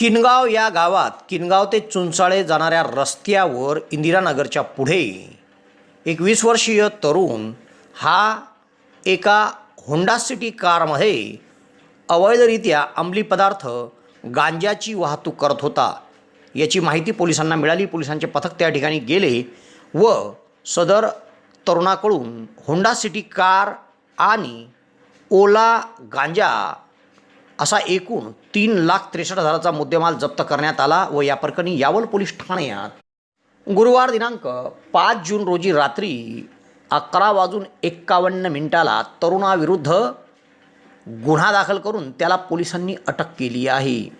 किनगाव या गावात किनगाव ते चुंचाळे जाणाऱ्या रस्त्यावर इंदिरानगरच्या पुढे एक वीस वर्षीय तरुण हा एका होंडा सिटी कारमध्ये अवैधरित्या अंमली पदार्थ गांजाची वाहतूक करत होता. याची माहिती पोलिसांना मिळाली. पोलिसांचे पथक त्या ठिकाणी गेले व सदर तरुणाकडून होंडा सिटी कार आणि ओला गांजा असा एकूण तीन लाख त्रेसष्ट हजाराचा मुद्देमाल जप्त करण्यात आला व या प्रकरणी यावल पोलीस ठाण्यात गुरुवार दिनांक पाच जून रोजी रात्री अकरा वाजून एक्कावन्न मिनिटाला तरुणाविरुद्ध गुन्हा दाखल करून त्याला पोलिसांनी अटक केली आहे.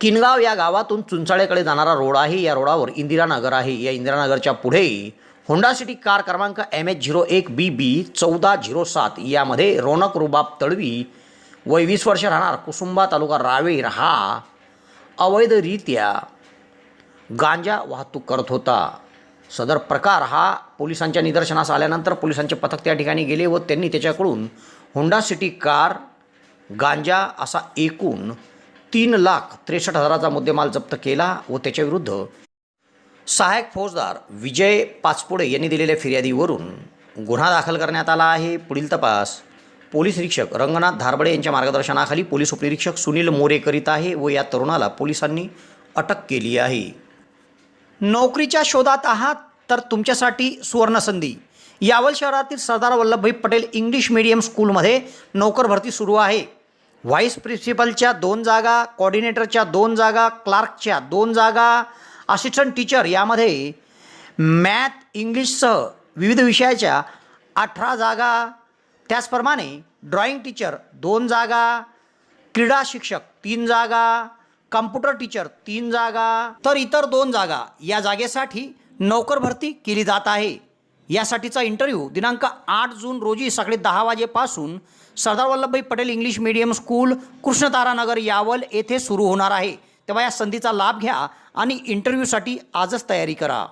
किनगाव या गावातून चुंचाळेकडे जाणारा रोड आहे. या रोडावर इंदिरानगर आहे. या इंदिरानगरच्या पुढे होंडा सिटी कार क्रमांक एम एच झिरो एक बी बी चौदा झिरो सात यामध्ये रौनक रुबाब तळवी वय वीस वर्ष राहणार कुसुंबा तालुका रावेर हा अवैधरित्या गांजा वाहतूक करत होता. सदर प्रकार हा पोलिसांच्या निदर्शनास आल्यानंतर पोलिसांचे पथक त्या ठिकाणी गेले व त्यांनी त्याच्याकडून होंडा सिटी कार गांजा असा एकूण तीन लाख त्रेसष्ट हजाराचा मुद्देमाल जप्त केला व त्याच्याविरुद्ध सहाय्यक फौजदार विजय पाचपुडे यांनी दिलेल्या फिर्यादीवरून गुन्हा दाखल करण्यात आला आहे. पुढील तपास. पोलीस निरीक्षक रंगनाथ धारबडे यांच्या मार्गदर्शनाखाली पोलीस उपनिरीक्षक सुनील मोरे करीत आहे व या तरुणाला पोलिसांनी अटक केली आहे. नोकरीच्या शोधात आहात? तर तुमच्यासाठी सुवर्णसंधी. यावल शहरातील सरदार वल्लभभाई पटेल इंग्लिश मीडियम स्कूलमध्ये नोकर भरती सुरू आहे. व्हाईस प्रिन्सिपलच्या दोन जागा कॉर्डिनेटरच्या दोन जागा क्लार्कच्या दोन जागा असिस्टंट टीचर यामध्ये मॅथ इंग्लिशसह विविध विषयाच्या अठरा जागा. त्याचप्रमाणे ड्रॉइंग टीचर दोन जागा क्रीडा शिक्षक तीन जागा कम्प्युटर टीचर तीन जागा तर इतर दोन जागा या जागेसाठी नोकर भरती केली जात आहे. यासाठीचा इंटरव्ह्यू दिनांक आठ जून रोजी सकाळी दहा वाजेपासून Sardar Vallabhbhai Patel English medium school Krishnataranagar Yawal येथे सुरू होणार आहे. तेव्हा या संधीचा लाभ घ्या आणि इंटरव्ह्यूसाठी आजच तयारी करा.